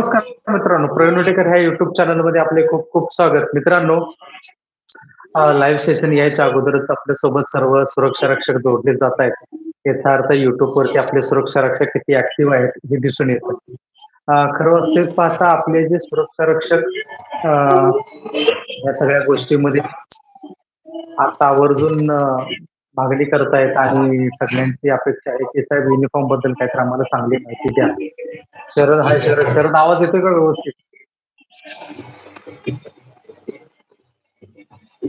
नमस्कार मित्रांनो प्रवीणटेकर ह्या युट्यूब चॅनलमध्ये आपले खूप खूप स्वागत. मित्रांनो लाईव्ह सेशन यायच्या अगोदरच आपल्यासोबत सर्व सुरक्षा रक्षक जोडले जात आहेत. याचा अर्थ युट्यूब वरती आपले सुरक्षा रक्षक किती ऍक्टिव्ह आहेत हे दिसून येत. खरं वास्तविक पाहता आपले जे सुरक्षा रक्षक या सगळ्या गोष्टीमध्ये आता आवर्जून मागणी करतायत आणि सगळ्यांची अपेक्षा आहे की साहेब युनिफॉर्मबद्दल काहीतरी आम्हाला चांगली माहिती द्या. शरद हाय शरद. शरद आवाज येतोय का व्यवस्थित?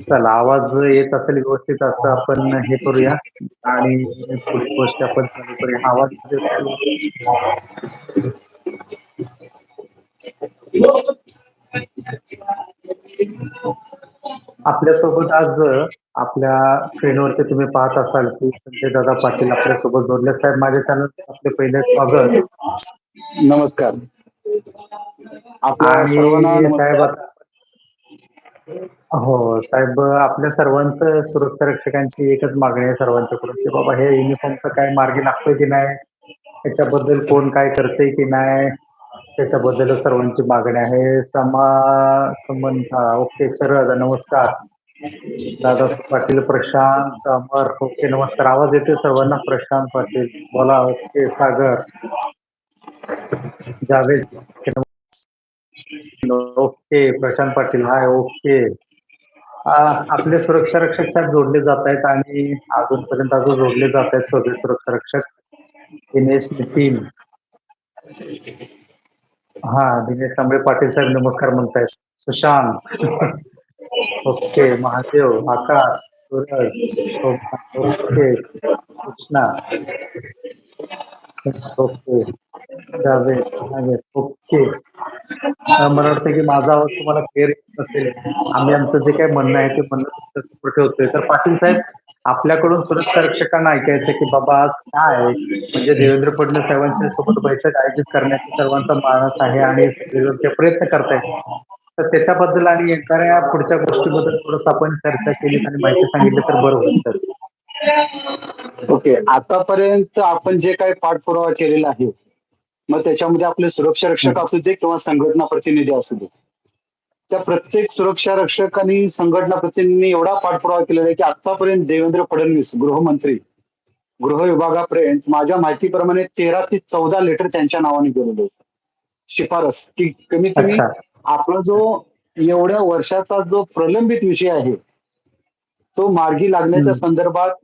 चला आवाज येत असेल व्यवस्थित असं आपण हे करूया. आणि पुढची गोष्ट आपण चालू करूया. आवाज आपल्यासोबत आज आपल्या स्क्रीनवरती तुम्ही पाहत असाल की संजय दादा पाटील आपल्यासोबत जोडले. साहेब माझ्या चॅनल आपले पहिले स्वागत. नमस्कार. साहेब हो साहेब आपल्या सर्वांचं सुरक्षा रक्षकांची एकच मागणी आहे सर्वांच्याकडून की बाबा हे युनिफॉर्मचं काय मार्गी लागतोय की नाही? त्याच्याबद्दल कोण काय करतंय की नाही? त्याच्याबद्दल सर्वांची मागणी आहे. समा संबंध ओके दादा नमस्कार. दादा पाटील प्रशांत अमर ओके नमस्कार. आवाज येतोय सर्वांना? प्रशांत पाटील बोला okay Sagar. Javed okay Prashant Patil hi okay. आपले सुरक्षा रक्षक साहेब जोडले जात आहेत आणि अजूनपर्यंत अजून जोडले जात आहेत सगळे सुरक्षा रक्षक. दिनेश नितीन. हा दिनेश तांबे पाटील साहेब नमस्कार म्हणताय Sushant. Okay Mahadev Akash Suraj okay Krishna. Okay Javed okay. मला वाटतं की माझा आवाज तुम्हाला क्लिअर येत नसेल. आम्ही आमचं जे काही म्हणणं आहे ते म्हणणं ठेवतोय. तर पाटील साहेब आपल्याकडून सुरक्षा रक्षकांना ऐकायचं की बाबा आज काय म्हणजे देवेंद्र फडणवीस साहेबांच्या सोबत बैठक आयोजित करण्याचा सर्वांचा मानस आहे आणि प्रयत्न करतायत. तर त्याच्याबद्दल आणि एखाद्या पुढच्या गोष्टीबद्दल थोडस आपण चर्चा केली आणि माहिती सांगितली तर बरं होईल सर. ओके आतापर्यंत आपण जे काही पाठपुरावा केलेला आहे मग त्याच्यामध्ये आपले सुरक्षा रक्षक असू दे किंवा संघटना प्रतिनिधी असू दे त्या प्रत्येक सुरक्षा रक्षक आणि संघटना प्रतिनिधींनी एवढा पाठपुरावा केलेला आहे की आतापर्यंत देवेंद्र फडणवीस गृहमंत्री गृह विभागापर्यंत माझ्या माहितीप्रमाणे तेरा ते चौदा लेटर त्यांच्या नावाने गेलेले होते. शिफारस. की कमीत कमी आपला जो एवढ्या वर्षाचा जो प्रलंबित विषय आहे तो मार्गी लागण्याच्या. संदर्भात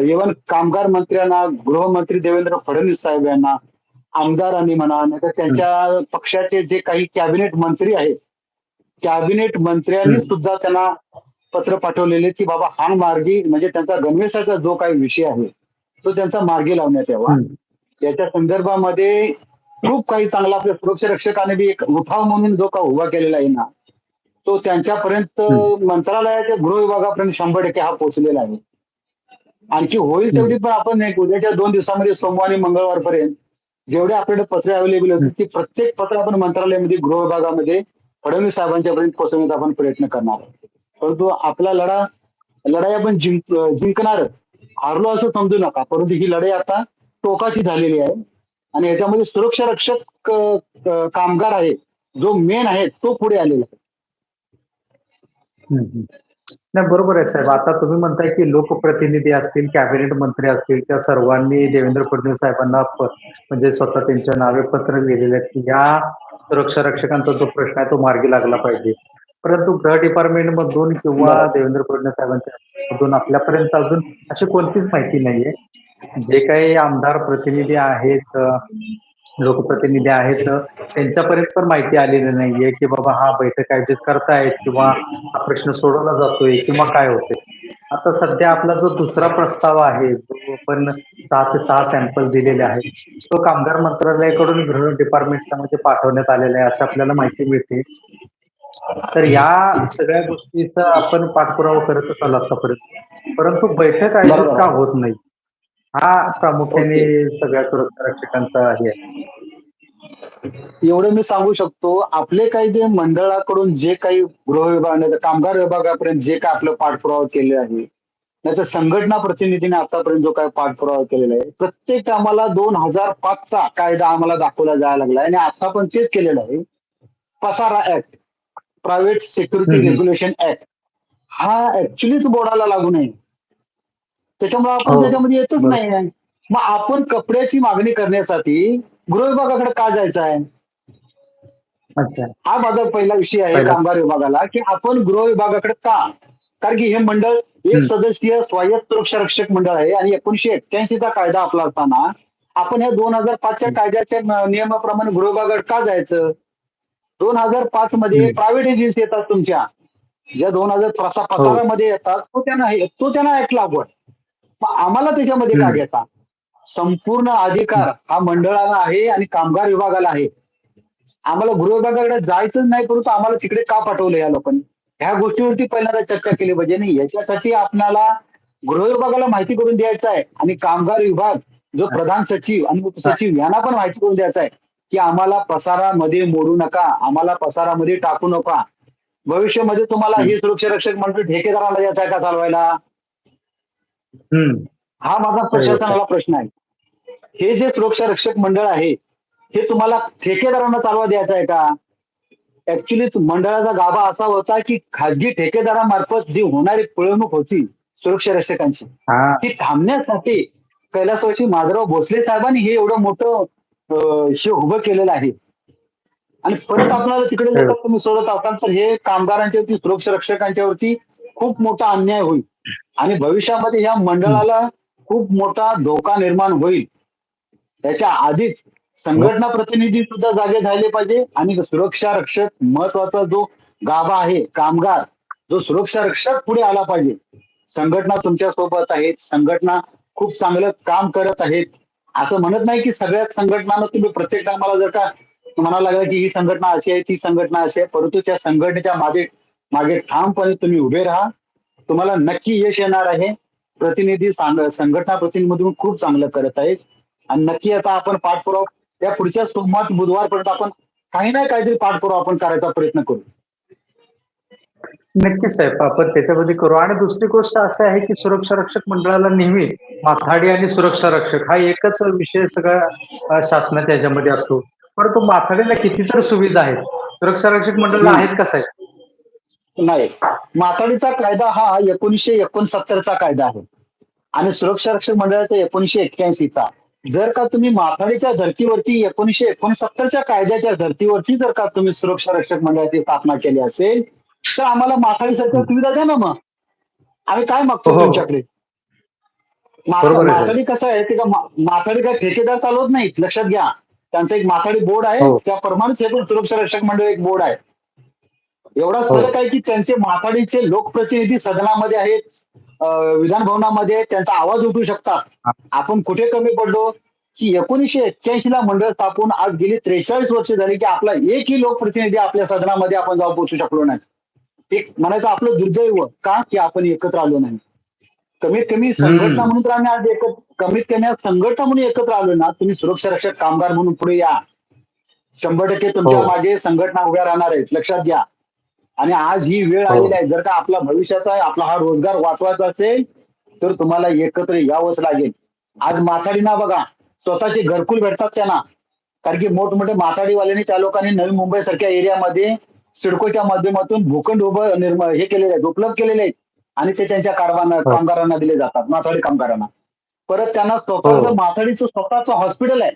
इव्हन कामगार मंत्र्यांना गृहमंत्री देवेंद्र फडणवीस साहेब यांना आमदारांनी म्हणा नाहीतर त्यांच्या पक्षाचे जे काही कॅबिनेट मंत्री आहेत कॅबिनेट मंत्र्यांनी. सुद्धा त्यांना पत्र पाठवलेले की बाबा हा मार्गी म्हणजे त्यांचा गणवेशाचा जो काही विषय आहे तो त्यांचा मार्गी लावण्यात यावा. याच्या संदर्भामध्ये खूप काही चांगला आपल्या सुरक्षा रक्षकाने बी एक उठाव म्हणून जो का उभा केलेला आहे ना तो त्यांच्यापर्यंत. मंत्रालयाच्या गृह विभागापर्यंत शंभर टक्के हा पोहोचलेला आहे आणखी होईल तेवढी पण आपण एक उद्याच्या दोन दिवसामध्ये सोमवार आणि मंगळवारपर्यंत जेवढे आपल्याकडे पत्रे अवेलेबल होतील ती प्रत्येक पत्र आपण मंत्रालयामध्ये गृह विभागामध्ये फडणवीस साहेबांच्या पर्यंत पोहोचवण्याचा आपण प्रयत्न करणार परंतु आपला लढा लढाई आपण जिंक जिंकणारच हारलो असं समजू नका परंतु ही लढाई आता टोकाची झालेली आहे. आणि याच्यामध्ये सुरक्षा रक्षक कामगार आहे जो मेन आहे तो पुढे आलेला आहे. नाही बरोबर आहे साहेब. आता तुम्ही म्हणताय की लोकप्रतिनिधी असतील कॅबिनेट मंत्री असतील त्या सर्वांनी देवेंद्र फडणवीस साहेबांना म्हणजे स्वतः त्यांच्या नावे पत्र लिहिलेले आहेत की या सुरक्षा रक्षकांचा जो प्रश्न आहे तो मार्गी लागला पाहिजे. परंतु गृह डिपार्टमेंट मधून किंवा देवेंद्र फडणवीस साहेबांच्या मधून आपल्यापर्यंत अजून अशी कोणतीच माहिती नाहीये. जे काही आमदार प्रतिनिधी आहेत लोकप्रतिनिधी आहेत त्यांच्यापर्यंत पण माहिती आलेली नाहीये की बाबा हा बैठक आयोजित करतायत किंवा हा प्रश्न सोडवला जातोय किंवा काय होते आता सध्या आपला जो दुसरा प्रस्ताव आहे जो आपण सहा ते सहा सॅम्पल दिलेले आहेत तो कामगार मंत्रालयाकडून गृह डिपार्टमेंटला म्हणजे पाठवण्यात आलेला आहे अशी आपल्याला माहिती मिळते. तर या सगळ्या गोष्टीचा आपण पाठपुरावा करतच आलो आतापर्यंत. परंतु बैठक आयोजित. का होत नाही? हा प्रामुख्याने सगळ्या सुरक्षा रक्षकांचा हे आहे. एवढं मी सांगू शकतो आपले काही जे मंडळाकडून जे काही गृह विभाग नाही तर कामगार विभागापर्यंत जे काही आपलं पाठपुरावा केले आहे तर संघटना प्रतिनिधीने आतापर्यंत जो काय पाठपुरावा केलेला आहे प्रत्येक आम्हाला दोन हजार पाचचा कायदा आम्हाला दाखवला जायला लागला आणि आता पण तेच केलेलं आहे. PSARA act private security. Regulation act हा ऍक्च्युलीच बोर्डाला लागू नये. त्याच्यामुळे आपण हो, त्याच्यामध्ये येतच. नाही मग आपण कपड्याची मागणी करण्यासाठी गृह विभागाकडे का जायचं आहे अच्छा हा माझा पहिला विषय आहे. कामगार विभागाला की आपण गृह विभागाकडे का कारण की हे मंडळ एक. सदस्यीय स्वायत्त सुरक्षा रक्षक मंडळ आहे आणि एकोणीशे एक्क्याऐंशीचा कायदा आपला असताना आपण ह्या दोन हजार पाचच्या. कायद्याच्या नियमाप्रमाणे गृह विभागाकडे का जायचं दोन हजार पाच मध्ये. प्रायव्हेट एजन्सी येतात तुमच्या ज्या दोन हजार हो. पसारामध्ये येतात तो त्यांना तो त्यांना ऐक लागवड मग आम्हाला त्याच्यामध्ये का. घ्यायचा संपूर्ण अधिकार हा मंडळाला आहे आणि कामगार विभागाला आहे. आम्हाला गृह विभागाकडे जायचंच नाही परंतु आम्हाला तिकडे का पाठवलं या लोकांनी? ह्या गोष्टीवरती पहिल्यांदा चर्चा केली पाहिजे. आणि याच्यासाठी आपल्याला गृह विभागाला माहिती करून द्यायचं आहे आणि कामगार विभाग जो प्रधान सचिव आणि उपसचिव यांना पण माहिती करून द्यायचं आहे की आम्हाला पसारामध्ये मोडू नका आम्हाला पसारामध्ये टाकू नका. भविष्यामध्ये तुम्हाला हे सुरक्षा रक्षक मंडळ ठेकेदाराला द्यायचं आहे का चालवायला? हम्म. हा माझा प्रशासनाला प्रश्न आहे. हे जे सुरक्षा रक्षक मंडळ आहे हे तुम्हाला ठेकेदारांना चालवा द्यायचं आहे का? ऍक्च्युली मंडळाचा गाभा असा होता की खाजगी ठेकेदारामार्फत जी होणारी पिळवणूक होती सुरक्षा रक्षकांची हा. ती थांबण्यासाठी कैलासवासी माधवराव भोसले साहेबांनी हे एवढं मोठं अं, हे उभं केलेलं आहे. आणि परत आपल्याला तिकडे जर का तुम्ही सोडत असाल तर हे कामगारांच्यावरती सुरक्षा रक्षकांच्यावरती खूप मोठा अन्याय होईल. आणि भविष्यामध्ये या मंडळाला खूप मोठा धोका निर्माण होईल. त्याच्या आधीच संघटना प्रतिनिधी सुद्धा जागे झाले पाहिजे आणि सुरक्षा रक्षक महत्त्वाचा जो गाभा आहे कामगार जो सुरक्षा रक्षक पुढे आला पाहिजे. संघटना तुमच्यासोबत आहेत. संघटना खूप चांगलं काम करत आहेत. असं म्हणत नाही की सगळ्याच संघटनांना तुम्ही प्रत्येक टायमाला जर का म्हणायला लागला की ही संघटना अशी आहे ती संघटना अशी आहे परंतु त्या संघटनेच्या मागे मागे ठामपणे तुम्ही उभे राहा. तुम्हाला नक्की यश येणार आहे. प्रतिनिधी संघटना प्रतिनिधीमधून खूप चांगलं करत आहेत. आणि नक्की याचा आपण पाठपुरावा या पुढच्या सोमवार बुधवारपर्यंत आपण काही ना काहीतरी पाठपुरावा आपण करायचा प्रयत्न करू. नक्कीच साहेब आपण त्याच्यामध्ये करू. आणि दुसरी गोष्ट असं आहे की सुरक्षा रक्षक मंडळाला नेहमी माथाडी आणि सुरक्षा रक्षक हा एकच विषय सगळ्या शासनाच्या याच्यामध्ये असतो. परंतु माथाडीला कितीतरी सुविधा आहेत. सुरक्षा रक्षक मंडळाला आहेत का साहेब? नाही. माथाडीचा कायदा हा एकोणीसशे एकोणसत्तरचा कायदा आहे. आणि सुरक्षा रक्षक मंडळाचा एकोणीसशे एक्क्याऐंशीचा. जर का तुम्ही माथाडीच्या धर्तीवरती एकोणीसशे एकोणसत्तरच्या कायद्याच्या धर्तीवरती जर का तुम्ही सुरक्षा रक्षक मंडळाची स्थापना केली असेल तर आम्हाला माथाडीसारख्या सुविधा द्या ना मग. आम्ही काय मागतो हो. तुमच्याकडे? बरोबर आहे, माथाडी कसं आहे की माथाडी काय ठेकेदार चालवत नाहीत? लक्षात घ्या. त्यांचा एक माथाडी बोर्ड आहे. हो. त्याप्रमाणेच हे पण सुरक्षा रक्षक मंडळ एक बोर्ड आहे. एवढाच हो. फरक आहे की त्यांचे माथाडीचे लोकप्रतिनिधी सदनामध्ये आहेत विधान भवनामध्ये त्यांचा आवाज उठू शकतात. आपण कुठे कमी पडलो? की एकोणीसशे एक्क्याऐंशी ला मंडळ स्थापून आज गेली त्रेचाळीस वर्ष झाली की आपला एकही लोकप्रतिनिधी आपल्या सदनामध्ये आपण जाऊन पोहोचू शकलो नाही. ते म्हणायचं आपलं दुर्दैव का? की आपण एकत्र आलो नाही. कमीत कमी संघटना म्हणून तर आम्ही आज एकत्र कमीत कमी आज संघटना म्हणून एकत्र आलो ना तुम्ही सुरक्षा रक्षक कामगार म्हणून पुढे या. शंभर टक्के तुमच्या हो. मागे संघटना उभ्या राहणार आहेत लक्षात घ्या. आणि आज ही वेळ हो. आलेली आहे जर का आपला भविष्याचा आपला हा रोजगार वाचवायचा असेल तर तुम्हाला एकत्र यावंच लागेल आज माथाडीना बघा स्वतःचे घरकुल भेटतात त्यांना कारण की मोठमोठे माथाडीवाल्यांनी त्या लोकांनी नवी मुंबई सारख्या एरियामध्ये सिडकोच्या माध्यमातून भूखंड उभं निर्माण हे केलेले आहेत उपलब्ध केलेले आहेत आणि ते त्यांच्या कारवाना हो. कामगारांना दिले जातात माथाडी कामगारांना परत त्यांना स्वतःचं हो. माथाडीचं स्वतःचं हॉस्पिटल आहे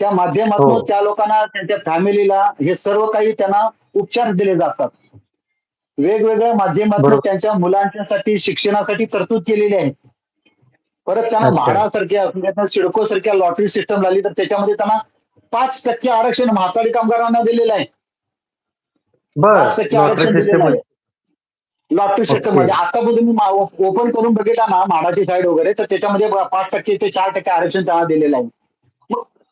त्या माध्यमातून हो. त्या लोकांना त्यांच्या फॅमिलीला हे सर्व काही त्यांना उपचार दिले जातात वेगवेगळ्या माध्यमातून. त्यांच्या मुलांच्यासाठी शिक्षणासाठी तरतूद केलेली आहे परत त्यांना. म्हाडासारख्या सिडको सारख्या लॉटरी सिस्टम झाली तर त्याच्यामध्ये त्यांना पाच टक्के आरक्षण म्हाताडी कामगारांना दिलेलं आहे पाच टक्के लॉटरी आरक्षण सिस्टम दिलेलं आहे लॉटरी सिस्टम. मध्ये आता पण तुम्ही ओपन करून बघितला ना म्हाडाची साईड वगैरे तर त्याच्यामध्ये पाच टक्के ते चार टक्के आरक्षण त्यांना दिलेलं आहे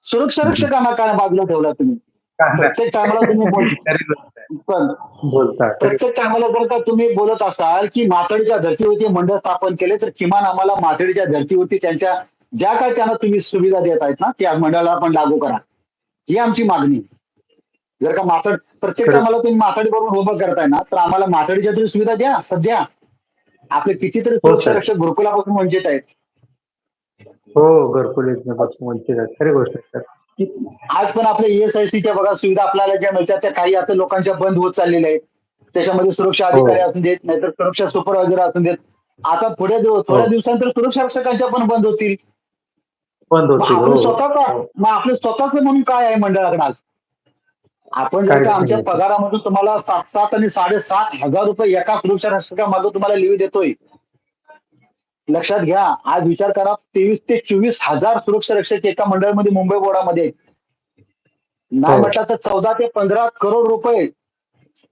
सुरक्षा रक्षकांना काय बाजूला ठेवला तुम्ही. प्रत्येक टायमाला तुम्ही पण बोलता प्रत्येक टायमाला जर का तुम्ही बोलत असाल की माथाडीच्या धर्तीवरती मंडळ स्थापन केले तर किमान आम्हाला माथाडीच्या धर्तीवरती त्यांच्या ज्या काय त्यांना तुम्ही सुविधा देत आहेत ना त्या मंडळाला पण लागू करा. ही आमची मागणी. जर का माथाड प्रत्येक. टायमाला तुम्ही माथाडी बरोबर उभं करताय ना तर आम्हाला माथाडीच्या तरी सुविधा द्या सध्या. आपले कितीतरी हो, सुरक्षा सर. रक्षक गुरुकुलापासून वंचित आहेत. हो घरकुल योजनेपासून वंचित आहेत खरी गोष्ट आहे सर की आज पण आपल्या ईएसआयसीच्या बघा सुविधा आपल्याला ज्या मिळतात त्या काही आता लोकांच्या बंद होत चाललेल्या आहेत त्याच्यामध्ये सुरक्षा अधिकारी हो. असून देत नाहीतर सुरक्षा सुपरवायझर असून देत आता पुढे दिव- थोड्या हो. दिवसानंतर सुरक्षा रक्षकांच्या पण बंद होतील बंद होतील हो स्वतःचा हो. मग आपलं स्वतःच म्हणून काय आहे मंडळाकडे आज आपण जर का आमच्या. पगारामधून तुम्हाला सात सात आणि साडेसात हजार रुपये एका सुरक्षा रक्षकामागे तुम्हाला लिव्ह देतोय लक्षात घ्या आज विचार करा तेवीस ते चोवीस हजार सुरक्षा रक्षक एका मंडळामध्ये मुंबई बोर्डामध्ये. नाही हो. म्हटलं तर चौदा ते पंधरा करोड रुपये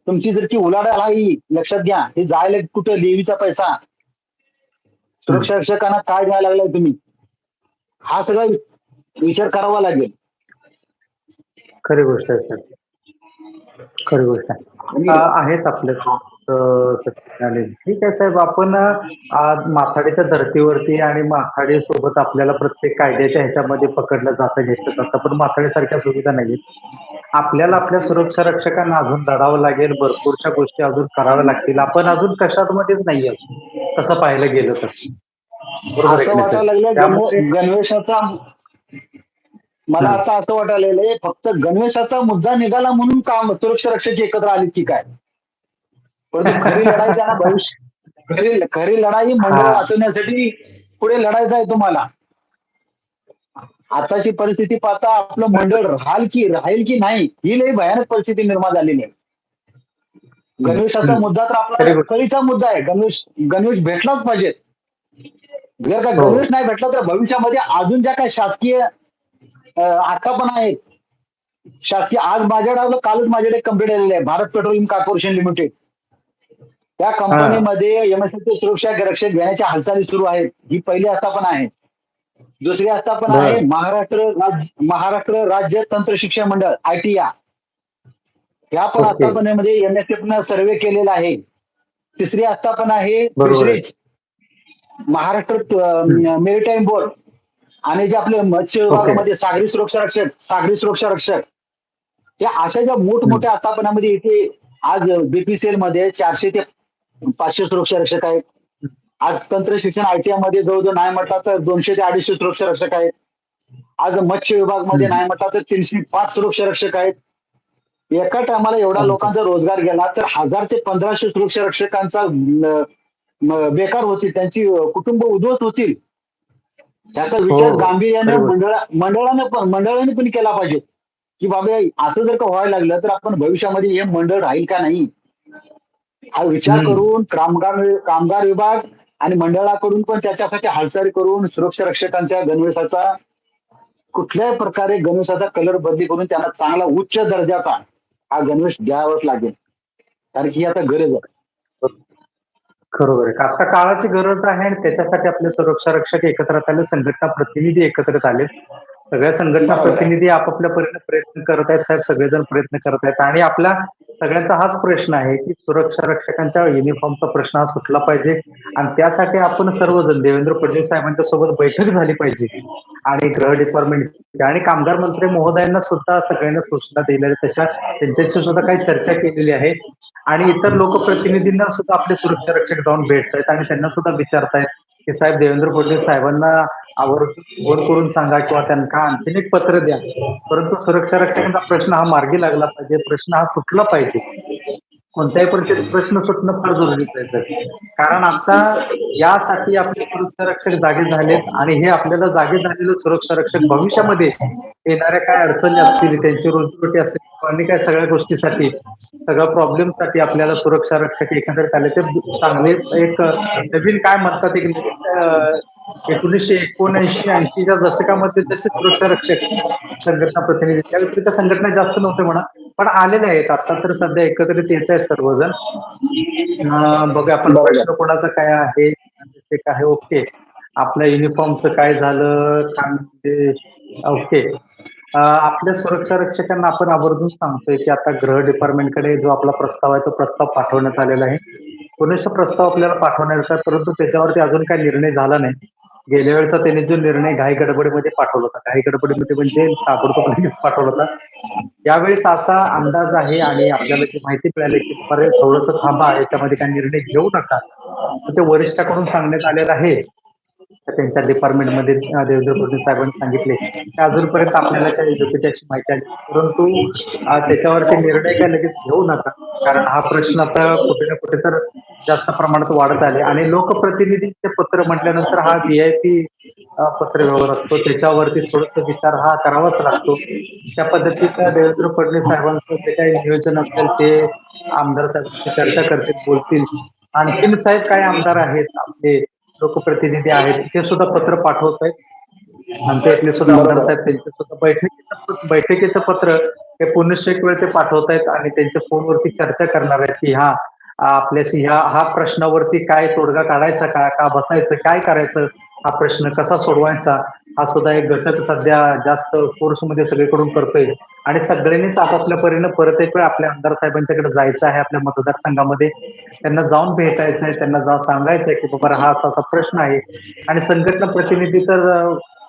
तुमची जर ती उलाढाल आहे लक्षात घ्या हे जायला कुठं लेवीचा पैसा? सुरक्षा रक्षकांना काय द्यायला लागलाय तुम्ही? हा सगळा विचार करावा लागेल. खरी गोष्ट आहे सर. खरी गोष्ट आहे. आहेत आपले. सत्याने. ठीक आहे साहेब आपण आज माथाडीच्या धर्तीवरती आणि माथाडी सोबत आपल्याला प्रत्येक कायद्याच्या ह्याच्यामध्ये पकडलं जातं घेतलं जातं पण माथाडीसारख्या सुविधा नाहीत आपल्याला आपल्या सुरक्षा रक्षकांना अजून लढावं लागेल भरपूरशा गोष्टी अजून कराव्या लागतील आपण अजून कशामध्येच नाही आहोत तसं पाहायला गेलं तर असं वाटायला? लागलं गणवेशाचा मला. आता असं वाटायला फक्त गणवेशाचा मुद्दा निघाला म्हणून काम सुरक्षा रक्षक एकत्र आली की काय परंतु खरी लढाई त्यांना भविष्य खरी खरी लढाई मंडळ. वाचवण्यासाठी पुढे लढायचं आहे तुम्हाला आताची परिस्थिती पाहता आपलं मंडळ राहाल की राहील की नाही ही लई भयानक परिस्थिती निर्माण झालेली आहे गणवेशाचा. मुद्दा तर आपला. कळीचा मुद्दा आहे गणवेश गणवेश भेटलाच पाहिजे जर का हो. गणवेश नाही भेटला तर भविष्यामध्ये अजून ज्या काही शासकीय आता पण आहेत शासकीय आज माझ्याकडे कालच माझ्याकडे कंप्लीट आलेलं आहे भारत पेट्रोलियम कॉर्पोरेशन लिमिटेड त्या कंपनीमध्ये एमएसएचे सुरक्षा रक्षक घेण्याच्या हालचाली सुरू आहेत. ही पहिली आस्थापना आहे. दुसरी आस्थापना. आहे महाराष्ट्र राज्य महाराष्ट्र राज्य तंत्र शिक्षण मंडळ आयटीया ह्या पण. आस्थापनेमध्ये एमएसएफ न सर्वे केलेला आहे. तिसरी आस्थापना आहे. फिशरीज महाराष्ट्र मेरिटाईम बोर्ड आणि जे आपले मत्स्य विभागामध्ये सागरी सुरक्षा रक्षक सागरी सुरक्षा रक्षक. या अशा ज्या मोठमोठ्या आस्थापनामध्ये इथे आज बीपीसीएलमध्ये चारशे ते पाचशे सुरक्षा रक्षक आहेत आज तंत्र शिक्षण आयटीआयमध्ये जवळजवळ नाही म्हटलं तर दोनशे ते अडीचशे सुरक्षा रक्षक आहेत आज मत्स्य विभागमध्ये. नाही म्हटलं तर तीनशे पाच सुरक्षा रक्षक आहेत एका टायमाला एवढा. लोकांचा रोजगार गेला तर हजार ते पंधराशे सुरक्षा रक्षकांचा बेकार होतील त्यांची कुटुंब उद्ध्वस्त होतील त्याचा विचार हो. गांभीर्याने बरोबर. मंडळा मंडळाने पण मंडळाने पण केला पाहिजे की बाबा असं जर का व्हायला लागलं तर आपण भविष्यामध्ये हे मंडळ राहील का नाही हा विचार. करून कामगार कामगार विभाग आणि मंडळाकडून पण त्याच्यासाठी हालचाल करून सुरक्षा रक्षकांच्या गणवेशाचा कुठल्याही प्रकारे गणवेशाचा कलर बदली करून त्यांना चांगला उच्च दर्जाचा हा गणवेश द्यावाच लागेल. कारण की ही आता गरज आहे. बरोबर आहे. आता काळाची गरज आहे आणि त्याच्यासाठी आपले सुरक्षा रक्षक एकत्रित आले संघटना प्रतिनिधी एकत्रित आले सगळ्या संघटना. प्रतिनिधी आपापल्या परीने प्रयत्न करत आहेत साहेब सगळेजण प्रयत्न करत आहेत. आणि आपला सगळ्यांचा हाच प्रश्न आहे की सुरक्षा रक्षकांच्या युनिफॉर्मचा प्रश्न हा सुटला पाहिजे. आणि त्यासाठी आपण सर्वजण देवेंद्र फडणवीस साहेबांच्या सोबत बैठक झाली पाहिजे. आणि गृह डिपार्टमेंट आणि कामगार मंत्री महोदयांना सुद्धा सगळ्यांना सूचना दिलेल्या तशा त्यांच्याशी सुद्धा काही चर्चा केलेली आहे. आणि इतर लोकप्रतिनिधींना सुद्धा आपले सुरक्षा रक्षक जाऊन भेटतायत आणि त्यांना सुद्धा विचारतायत. की साहेब देवेंद्र फडणवीस साहेबांना आवर्जून करून सांगा किंवा त्यांना आणखीन एक पत्र द्या. परंतु सुरक्षा रक्षकांचा प्रश्न हा मार्गी लागला पाहिजे. प्रश्न हा सुटला पाहिजे. कोणत्याही परिस्थितीत प्रश्न सुटणं फार जरुरीचं आहे सर. कारण आता यासाठी आपले सुरक्षा रक्षक जागे झालेत आणि हे आपल्याला जागे झालेले सुरक्षा रक्षक भविष्यामध्ये येणाऱ्या काय अडचणी असतील त्यांची रोजीरोटी असतील आणि काय सगळ्या गोष्टीसाठी सगळ्या प्रॉब्लेमसाठी आपल्याला सुरक्षा रक्षक एकंदरीत आले ते चांगले एक नवीन काय म्हणतात एक एकोणीसशे एकोणऐंशी ऐंशीच्या दशकामध्ये जसे सुरक्षा रक्षक संघटना प्रतिनिधी त्या व्यतिरिक्त संघटना जास्त नव्हते म्हणा पण आलेले आहेत. आता तर सध्या एकत्रित येत आहेत सर्वजण. अं, बघूया आपण. प्रश्न कोणाचा काय आहे ते काय ओके. आपल्या युनिफॉर्मचं काय झालं काय म्हणते ओके. आपल्या सुरक्षा रक्षकांना आपण आवर्जून सांगतोय की आता गृह डिपार्टमेंटकडे जो आपला प्रस्ताव आहे तो प्रस्ताव पाठवण्यात आलेला आहे. पुण्याचा प्रस्ताव आपल्याला पाठवण्याचा आहे परंतु त्याच्यावरती अजून काही निर्णय झाला नाही. गेल्या वेळेचा त्यांनी जो निर्णय घाई गडबडीमध्ये पाठवला होता. घाई गडबडीमध्ये म्हणजे ताबडतोब लगेच पाठवला होता. यावेळेस असा अंदाज आहे आणि आपल्याला जी माहिती मिळाली की बरे थोडस थांबा याच्यामध्ये काही निर्णय घेऊ नका. तर ते वरिष्ठाकडून सांगण्यात आलेलं आहे. त्यांच्या डिपार्टमेंटमध्ये देवेंद्र फडणवीस साहेबांनी सांगितले. अजूनपर्यंत आपल्याला काही योग्य त्याची माहिती आली परंतु त्याच्यावरती निर्णय काय लगेच घेऊ नका. कारण हा प्रश्न आता कुठे ना कुठे तर जास्त प्रमाणात वाढत आले. आणि लोकप्रतिनिधीचे पत्र म्हटल्यानंतर हा व्हीआयपी पत्र व्यवहार असतो. त्याच्यावरती थोडस विचार हा करावाच लागतो. त्या पद्धतीत देवेंद्र फडणवीस साहेबांचं जे काही नियोजन असेल ते आमदार साहेबांशी चर्चा करतील बोलतील. आणखीन साहेब काय आमदार आहेत आपले? लोकप्रतिनिधी आहेत ते सुद्धा पत्र पाठवत आहेत. आमच्या इथले सुद्धा आमदार साहेब त्यांचे सुद्धा बैठकीचं बैठकीचं पत्र हे पुनश्च एक वेळ ते पाठवत आहेत आणि त्यांच्या फोनवरती चर्चा करणार आहेत की हा आपल्याशी ह्या हा प्रश्नावरती काय तोडगा काढायचा का का बसायचं काय करायचं हा प्रश्न कसा सोडवायचा हा सुद्धा एक घटक सध्या जास्त कोर्समध्ये सगळीकडून करतोय. आणि सगळ्यांनीच आपापल्या परीने परत एक वेळ आपल्या आमदार साहेबांच्याकडे जायचं आहे आपल्या मतदारसंघामध्ये. त्यांना जाऊन भेटायचं आहे त्यांना जाऊन सांगायचं आहे की बाबा हा असा असा प्रश्न आहे. आणि संघटना प्रतिनिधी तर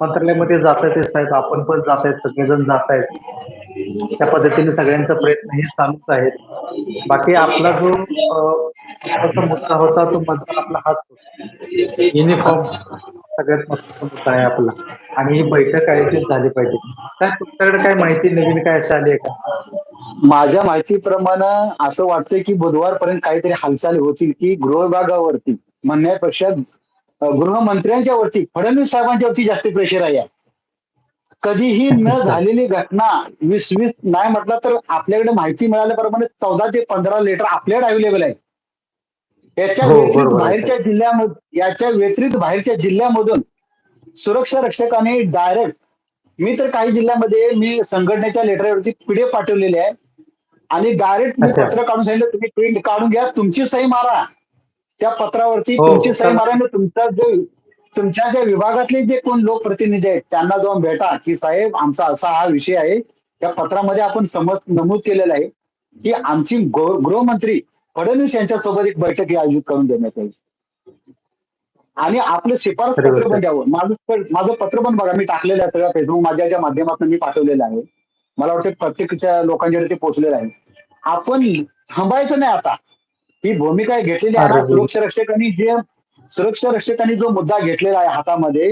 मंत्रालयामध्ये जात आहेत साहेब आपण पण जात आहेत सगळेजण जात आहेत त्या पद्धतीने सगळ्यांचा प्रयत्न हे चालूच आहेत. बाकी आपला जो मुद्दा होता तो मुद्दा आपला हाच होता. युनिफॉर्म सगळ्यात महत्त्वाचा मुद्दा आहे आपला. आणि ही बैठक आयोजित झाली पाहिजे. काय तुमच्याकडे काय माहिती नवीन काय अशी आली आहे का? माझ्या माहितीप्रमाणे असं वाटतंय की बुधवारपर्यंत काहीतरी हालचाल होतील की गृह विभागावरती म्हणण्यापेक्षा गृहमंत्र्यांच्या वरती फडणवीस साहेबांच्या वरती जास्त प्रेशर आहे. कधीही न झालेली घटना वीस वीस नाही म्हटलं तर आपल्याकडे माहिती मिळाल्याप्रमाणे चौदा ते पंधरा लिटर आपल्याकडे अवेलेबल आहे याच्या हो, व्यतिरिक्त. बाहेरच्या जिल्ह्यामध्ये याच्या व्यतिरिक्त बाहेरच्या जिल्ह्यामधून सुरक्षा रक्षकाने डायरेक्ट मी तर काही जिल्ह्यामध्ये मी संघटनेच्या लेटरवरती पीडीएफ पाठवलेले आहे आणि डायरेक्ट मी. पत्र काढून सांगितलं तुम्ही प्रिंट काढून घ्या तुमची सही मारा त्या पत्रावरती हो, तुमची सही. मारा आणि तुमचा जो तुमच्या ज्या विभागातले जे कोण लोकप्रतिनिधी आहेत त्यांना जाऊन भेटा की साहेब आमचा असा हा विषय आहे. त्या पत्रामध्ये आपण समज नमूद केलेलं आहे की आमची गृह- गृहमंत्री फडणवीस यांच्यासोबत एक बैठक ही आयोजित करून देण्यात येईल. आणि आपलं शिफारस पत्र पण द्यावं. माझं माझं पत्र पण बघा मी टाकलेलं आहे सगळ्या फेसबुक माझ्या ज्या माध्यमातून मी पाठवलेलं आहे. मला वाटतं प्रत्येकच्या लोकांकडे ते पोहोचलेलं आहे. आपण थांबायचं नाही आता. ही भूमिका घेतलेली आहे अरे ना, वा. सुरक्षा रक्षकांनी जे सुरक्षा रक्षकांनी जो मुद्दा घेतलेला आहे हातामध्ये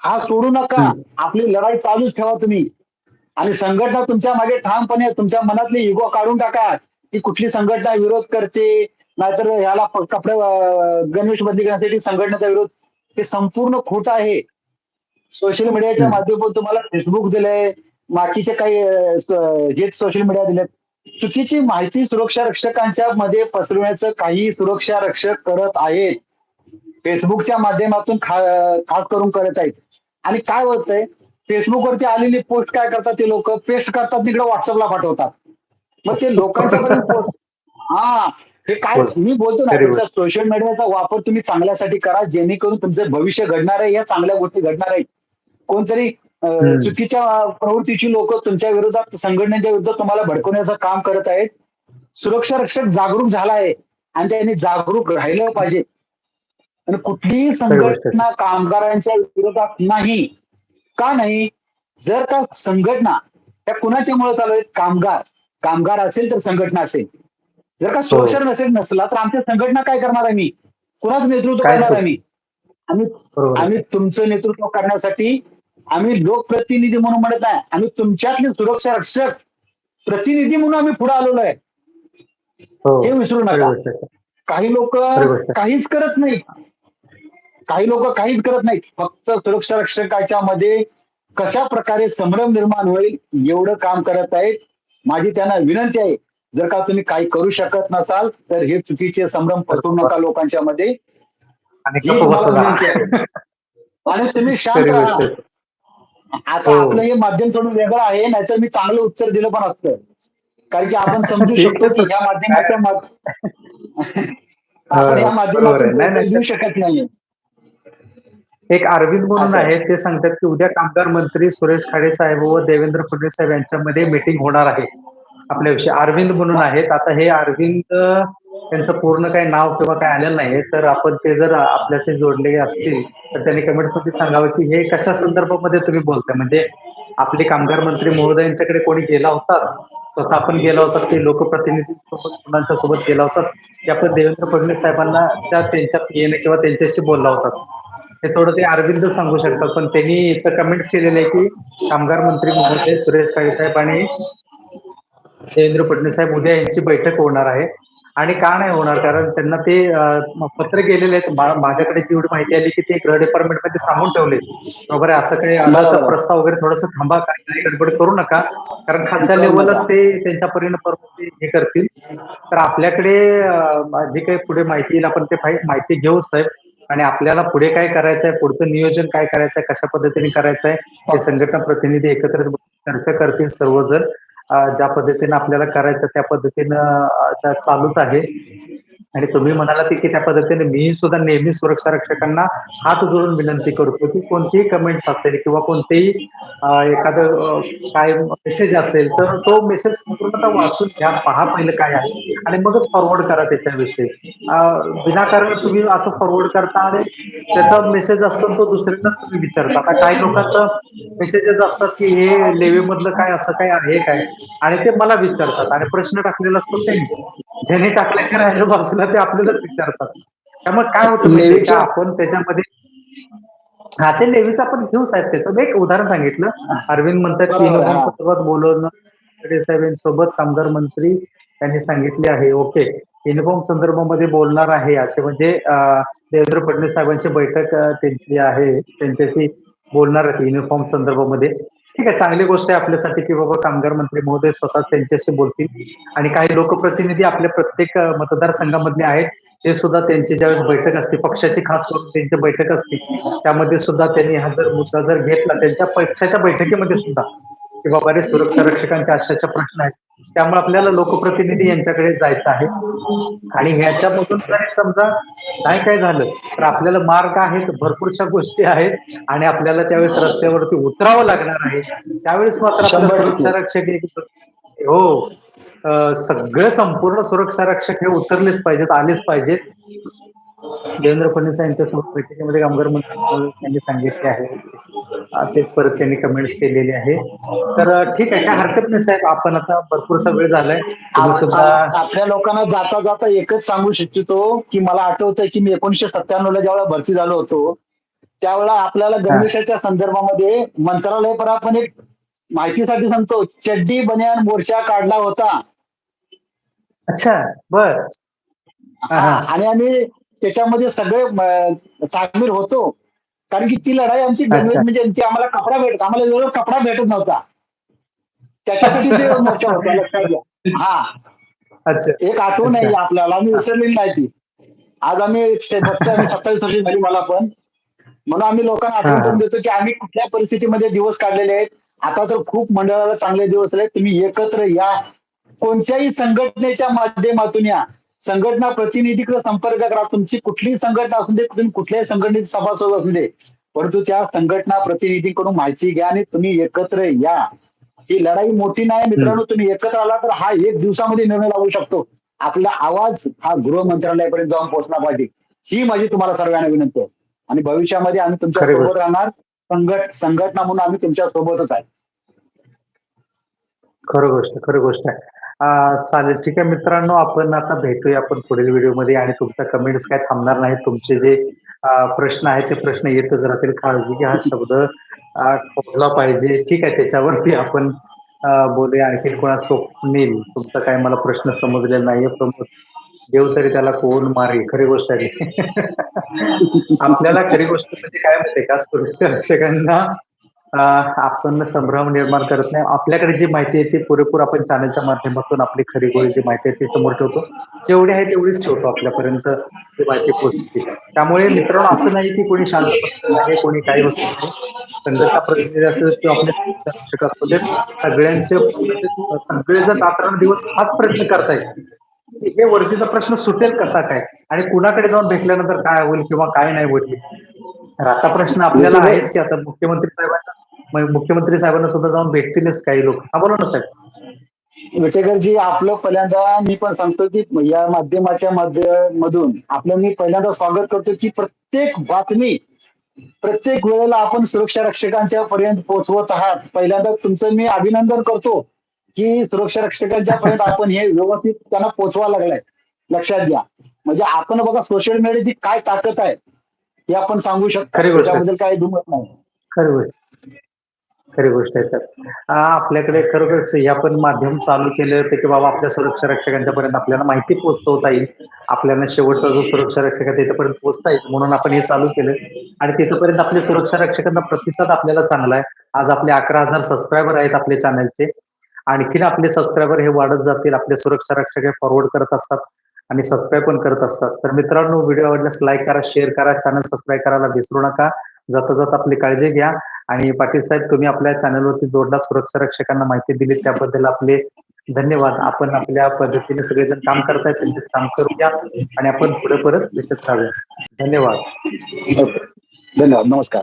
हा सोडू नका. आपली लढाई चालूच ठेवा तुम्ही. आणि संघटना तुमच्या मागे ठामपणे तुमच्या मनातले युगो काढून टाका की कुठली संघटना विरोध करते नाहीतर ह्याला कपडे गणवेश बदली करण्यासाठी संघटनेचा विरोध. ते संपूर्ण खोट आहे. सोशल मीडियाच्या. माध्यमातून तुम्हाला फेसबुक दिलंय बाकीचे काही जे सोशल मीडिया दिलेत. चुकीची माहिती सुरक्षा रक्षकांच्या मध्ये पसरवण्याचं काही सुरक्षा रक्षक करत आहेत. फेसबुकच्या माध्यमातून खा- खास करून करत आहेत. आणि काय होतंय? फेसबुकवरती आलेली पोस्ट काय करतात ते लोक? पेस्ट करतात तिकडे व्हॉट्सअपला पाठवतात. मग ते लोकांच्या हा. हे काय. मी बोलतो ना. तुमचा सोशल मीडियाचा वापर तुम्ही चांगल्यासाठी करा जेणेकरून तुमचं भविष्य घडणार आहे या चांगल्या गोष्टी घडणार आहेत. कोणतरी. चुकीच्या प्रवृत्तीची लोक तुमच्या विरोधात संघटनेच्या विरुद्ध तुम्हाला भडकवण्याचं काम करत आहेत. सुरक्षा रक्षक जागरूक झाला आहे. आणि त्यांनी जागरूक राहिलं पाहिजे. आणि कुठलीही आहे. संघटना कामगारांच्या विरोधात नाही का नाही जर का संघटना त्या कुणाच्या मुळे चालू आहेत कामगार कामगार असेल तर संघटना असेल जर हो. का सुरक्षा नसेल नसला तर आमच्या संघटना काय करणार आहे मी कुणाच नेतृत्व करणार? आहे मी आम्ही आहे. आम्ही तुमचं नेतृत्व करण्यासाठी आम्ही लोकप्रतिनिधी म्हणून म्हणत नाही आम्ही तुमच्यातले सुरक्षा रक्षक प्रतिनिधी म्हणून आम्ही पुढे आलेलो आहे हो हे विसरू नका आहे. काही लोक आहे. काहीच करत नाहीत काही लोक काहीच करत नाहीत. फक्त सुरक्षा रक्षकाच्या मध्ये कशा प्रकारे संभ्रम निर्माण होईल एवढं काम करत आहेत. माझी त्यांना विनंती आहे जर का तुम्ही काही करू शकत नसाल तर हे चुकीचे संभ्रम पसरू नका लोकांच्या मध्ये. आणि तुम्ही शांत राहा. आता हो. आपलं हे माध्यम थोडं वेगळं आहे नाहीतर मी चांगलं उत्तर दिलं पण असतं. कारण की आपण समजू शकतो की ह्या माध्यमाच्या मा- आपण या. माध्यमातून शकत नाही एक अरविंद म्हणून. आहेत ते सांगतात की उद्या कामगार मंत्री सुरेश खाडे साहेब व देवेंद्र फडणवीस साहेब यांच्यामध्ये मीटिंग होणार आहे. आपल्याविषयी अरविंद म्हणून आहेत. आता हे अरविंद त्यांचं पूर्ण काही नाव किंवा काय आलेलं नाही तर आपण ते जर आपल्याशी जोडले असतील तर त्यांनी कमेंट्समध्ये सांगावं की हे कशा संदर्भामध्ये तुम्ही बोलताय? म्हणजे आपले कामगार मंत्री महोदयांच्याकडे कोणी गेला होता? स्वतः आपण गेला होता ते लोकप्रतिनिधी सोबत मुलांच्या सोबत गेला होता? की आपण देवेंद्र फडणवीस साहेबांना त्या त्यांच्या पीएने किंवा त्यांच्याशी बोलला होता? ते थोडं ते अरविंद सांगू शकतात पण त्यांनी इथं कमेंट्स केलेले आहे की कामगार मंत्री महोदय सुरेश काळे साहेब आणि देवेंद्र फडणवीस साहेब उद्या यांची बैठक होणार आहे. आणि का नाही होणार? कारण त्यांना ते पत्र गेलेले आहेत. माझ्याकडे जेवढी माहिती आली की ते गृह डिपार्टमेंटमध्ये सांगून ठेवले. वगैरे असं काही आलं तर. प्रस्ताव वगैरे थोडस थांबा काही गडबड करू नका. कारण खालच्या. लेवलच ते त्यांच्या परिणाम हे करतील. तर आपल्याकडे जी काही पुढे माहिती येईल आपण ते माहिती घेऊ साहेब. आणि आपल्याला पुढे काय करायचंय पुढचं नियोजन काय करायचंय कशा पद्धतीने करायचंय हे संघटना प्रतिनिधी एकत्रित चर्चा करतील सर्वजण. ज्या पद्धतीने आपल्याला करायचं त्या पद्धतीनं चालूच आहे. आणि तुम्ही म्हणाला की त्या पद्धतीने मी सुद्धा नेहमी सुरक्षा रक्षकांना हात जोडून विनंती करतो की कोणतीही कमेंट्स असेल किंवा कोणतेही एखादं काय मेसेज असेल तर तो मेसेज पूर्णतः वाचून घ्या. पहा पहिलं काय आहे आणि मगच फॉरवर्ड करा त्याच्याविषयी. विनाकारण तुम्ही असं फॉरवर्ड करता आणि त्याचा मेसेज असतो तो दुसऱ्यांदा तुम्ही विचारता. आता काही लोकांचा मेसेजेस असतात की हे लेवेमधलं काय असं काय आहे काय? आणि ते मला विचारतात आणि प्रश्न टाकलेला असतो त्यांनी. ज्याने टाकले की राहिलं ते आपल्यालाच विचारतात. त्यामुळे काय होतं आपण त्याच्यामध्ये हा ते लेवीचं आपण घेऊ साहेब त्याचं. एक उदाहरण सांगितलं. अरविंद म्हणतात की संदर्भात बोलवणं साहेबांसोबत कामगार मंत्री त्यांनी सांगितले आहे. ओके. युनिफॉर्म संदर्भामध्ये बोलणार आहे. असे म्हणजे देवेंद्र फडणवीस साहेबांची बैठक त्यांची आहे. त्यांच्याशी बोलणार आहे युनिफॉर्म संदर्भामध्ये. ठीक आहे चांगली गोष्ट आहे आपल्यासाठी की बाबा कामगार मंत्री महोदय स्वतःच त्यांच्याशी बोलतील. आणि काही लोकप्रतिनिधी आपल्या प्रत्येक मतदारसंघामधले आहेत. ते सुद्धा त्यांची ज्यावेळेस बैठक असते पक्षाची खास करून त्यांची बैठक असते त्यामध्ये सुद्धा त्यांनी हा जर मुद्दा जर घेतला त्यांच्या पक्षाच्या बैठकीमध्ये सुद्धा की बाबा रे सुरक्षा रक्षकांच्या अशाच्या प्रश्न आहेत त्यामुळे आपल्याला लोकप्रतिनिधी यांच्याकडे जायचं आहे. आणि ह्याच्यामधून जर समजा नाही काय झालं तर आपल्याला मार्ग आहेत भरपूरशा गोष्टी आहेत आणि आपल्याला त्यावेळेस रस्त्यावरती उतरावं लागणार आहे. त्यावेळेस मात्र. सुरक्षा रक्षक हो सगळे संपूर्ण सुरक्षा रक्षक हे उतरलेच पाहिजेत आलेच पाहिजेत. देवेंद्र फडणवीस यांच्यासोबत बैठकीमध्ये कामगार मंत्री यांनी सांगितले आहे. तेच परत त्यांनी कमेंट्स केलेले आहे तर ठीक आहे काय हरकत नाही साहेब. आपण आता भरपूरसा वेळ झालाय. आपल्या लोकांना जाता जाता एकच सांगू इच्छितो की मला आठवतंय की मी एकोणीशे सत्त्याण्णव ला ज्यावेळेला भरती झालो होतो त्यावेळेला आपल्याला गणवेशाच्या संदर्भामध्ये मंत्रालय पर आपण एक माहितीसाठी सांगतो चड्डी बनियान मोर्चा काढला होता. अच्छा बर. आणि आम्ही त्याच्यामध्ये सगळे सामील होतो. कारण की ती लढाई आमची. म्हणजे ती आम्हाला कपडा भेटत आम्हाला वेळेवर कपडा भेटत नव्हता. त्याच्यासाठी ते मोर्चा होता लक्षात घ्या. हा. अच्छा. एक आठवण आहे. आपल्याला आम्ही विसरलेली नाही ती. आज आम्ही सत्तावीस वर्षी झाली मला पण. म्हणून आम्ही लोकांना आठवण. करून देतो की आम्ही कुठल्या परिस्थितीमध्ये दिवस काढलेले आहेत. आता तर खूप मंडळाला चांगले दिवस आहेत तुम्ही एकत्र या. कोणत्याही संघटनेच्या माध्यमातून या. संघटना प्रतिनिधीकडे संपर्क करा. तुमची कुठलीही संघटना असू दे तुम्ही कुठल्याही संघटनेचे सभासद असू दे. परंतु त्या संघटना प्रतिनिधीकडून माहिती घ्या आणि तुम्ही एकत्र या. ही लढाई मोठी नाही मित्रांनो तुम्ही एकत्र आला तर हा एक दिवसामध्ये निर्णय लागू शकतो. आपला आवाज हा गृह मंत्रालयापर्यंत जाऊन पोहोचला पाहिजे ही माझी तुम्हाला सर्वांना विनंती आहे. आणि भविष्यामध्ये आम्ही तुमच्या. सोबत राहणार. संघट संघटना म्हणून आम्ही तुमच्या सोबतच आहे. खरं गोष्ट खरं गोष्ट आहे. चालेल. ठीक आहे मित्रांनो आपण आता भेटूया आपण पुढील व्हिडिओमध्ये आणि तुमच्या कमेंट्स काय थांबणार नाहीत. तुमचे जे प्रश्न आहेत ते प्रश्न येतच राहतील काळजी घ्या. हा शब्द ठोकला पाहिजे. ठीक आहे त्याच्यावरती आपण बोलूया. आणखी कोणा स्वप्नील तुमचा काय मला प्रश्न समजलेला नाहीये. प्रमोद देव तरी त्याला कोण मारे खरी गोष्ट आहे. आपल्याला खरी गोष्ट म्हणजे काय माहिती का? सुरक्षा रक्षकांना आपण संभ्रम निर्माण करत नाही. आपल्याकडे जी माहिती आहे ती पुरेपूर आपण चॅनलच्या माध्यमातून आपली खरी गोळी जी माहिती आहे ती समोर ठेवतो. जेवढी आहे तेवढीच ठेवतो आपल्यापर्यंत ती माहिती पोहोचते. त्यामुळे मित्रांनो असं नाही की कोणी शांत आहे कोणी काही होत नाही. संघटना प्रतिनिधी असेल किंवा आपले असू देत सगळ्यांचे सगळे जर रात्र दिवस हाच प्रयत्न करतायत हे वरतीचा प्रश्न सुटेल कसा काय? आणि कुणाकडे जाऊन भेटल्यानंतर काय होईल किंवा काय नाही होईल? तर आता प्रश्न आपल्याला आहेच की आता मुख्यमंत्री साहेबांना मग मुख्यमंत्री साहेबांना सुद्धा जाऊन भेटतीलच काही लोक. हा बोला ना साहेब. विटेकरजी आपलं पहिल्यांदा मी पण सांगतो की या माध्यमाच्या माध्य- मधून आपलं मी पहिल्यांदा स्वागत करतो की प्रत्येक बातमी प्रत्येक वेळेला आपण सुरक्षा रक्षकांच्या पर्यंत पोहोचवत आहात. पहिल्यांदा तुमचं मी अभिनंदन करतो की सुरक्षा रक्षकांच्या पर्यंत आपण हे व्यवस्थित त्यांना पोहोचवा लागलाय. लक्षात घ्या. म्हणजे आपण बघा सोशल मीडियाची काय ताकद आहे हे आपण सांगू शकतो. त्याच्याबद्दल काही दुमत नाही. खरी खरी गोष्ट आहे सर. आपल्याकडे खरोखरच हे पण माध्यम चालू केलं होते की बाबा आपल्या सुरक्षा रक्षकांच्या पर्यंत आपल्याला माहिती पोहोचवता येईल. आपल्याला शेवटचा जो सुरक्षा रक्षक आहे तिथपर्यंत पोहोचता येईल म्हणून आपण हे चालू केलं. आणि तिथपर्यंत आपले सुरक्षा रक्षकांना प्रतिसाद आपल्याला चांगला आहे. आज आपले अकरा हजार सबस्क्रायबर आहेत आपल्या चॅनलचे आणखीन आपले सबस्क्रायबर हे वाढत जातील आपले सुरक्षा रक्षक हे फॉरवर्ड करत असतात आणि सबस्क्राईब पण करत असतात. तर मित्रांनो व्हिडिओ आवडल्यास लाईक करा शेअर करा चॅनल सबस्क्राईब करायला विसरू नका. जाता जाता आपली काळजी घ्या. आणि पाटील साहेब तुम्ही आपल्या चॅनलवरती जोडला सुरक्षा रक्षकांना माहिती दिली त्याबद्दल आपले धन्यवाद. आपण आपल्या पद्धतीने सगळेजण काम करतायत त्यांचेच काम करूया आणि आपण पुढे परत भेटत राहूया. धन्यवाद. धन्यवाद. नमस्कार.